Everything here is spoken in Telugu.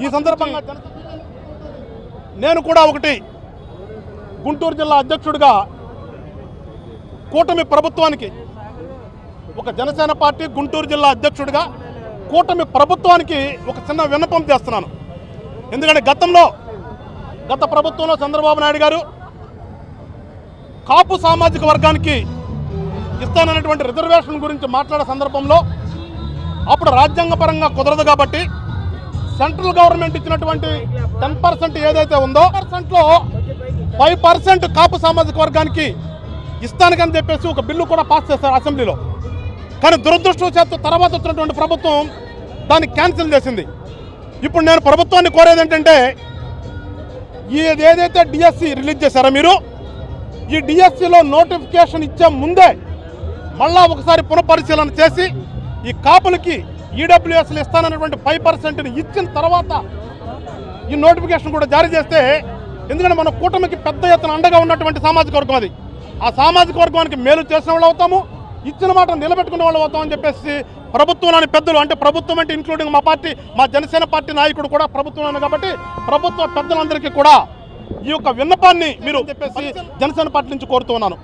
ఈ సందర్భంగా నేను కూడా ఒకటి గుంటూరు జిల్లా అధ్యక్షుడిగా కూటమి ప్రభుత్వానికి ఒక జనసేన పార్టీ గుంటూరు జిల్లా అధ్యక్షుడిగా కూటమి ప్రభుత్వానికి ఒక చిన్న విన్నపం చేస్తున్నాను. ఎందుకంటే గతంలో గత ప్రభుత్వంలో చంద్రబాబు నాయుడు గారు కాపు సామాజిక వర్గానికి ఇస్తానన్నటువంటి రిజర్వేషన్ గురించి మాట్లాడే సందర్భంలో అప్పుడు రాజ్యాంగపరంగా కుదరదు కాబట్టి సెంట్రల్ గవర్నమెంట్ ఇచ్చినటువంటి టెన్ పర్సెంట్ ఏదైతే ఉందో పర్సెంట్లో ఫైవ్ పర్సెంట్ కాపు సామాజిక వర్గానికి ఇస్తానికని చెప్పేసి ఒక బిల్లు కూడా పాస్ చేశారు అసెంబ్లీలో. కానీ దురదృష్టవశాత్తు తర్వాత వచ్చినటువంటి ప్రభుత్వం దాన్ని క్యాన్సిల్ చేసింది. ఇప్పుడు నేను ప్రభుత్వాన్ని కోరేది ఏంటంటే ఇది ఏదైతే డిఎస్సి రిలీజ్ చేశారో మీరు ఈ డిఎస్సిలో నోటిఫికేషన్ ఇచ్చే ముందే మళ్ళా ఒకసారి పునఃపరిశీలన చేసి ఈ కాపులకి ఈడబ్ల్యూఎస్లు ఇస్తానన్నటువంటి ఫైవ్ పర్సెంట్ని ఇచ్చిన తర్వాత ఈ నోటిఫికేషన్ కూడా జారీ చేస్తే ఎందుకంటే మన కూటమికి పెద్ద ఎత్తున అండగా ఉన్నటువంటి సామాజిక వర్గం అది. ఆ సామాజిక వర్గానికి మేలు చేసిన వాళ్ళు అవుతాము ఇచ్చిన మాట నిలబెట్టుకునే వాళ్ళు అవుతామని చెప్పేసి ప్రభుత్వంలోని పెద్దలు అంటే ప్రభుత్వం అంటే ఇంక్లూడింగ్ మా పార్టీ మా జనసేన పార్టీ నాయకుడు కూడా ప్రభుత్వంలోనే కాబట్టి ప్రభుత్వ పెద్దలందరికీ కూడా ఈ యొక్క విన్నపాన్ని మీరు చెప్పేసి జనసేన పార్టీ నుంచి కోరుతూ ఉన్నాను.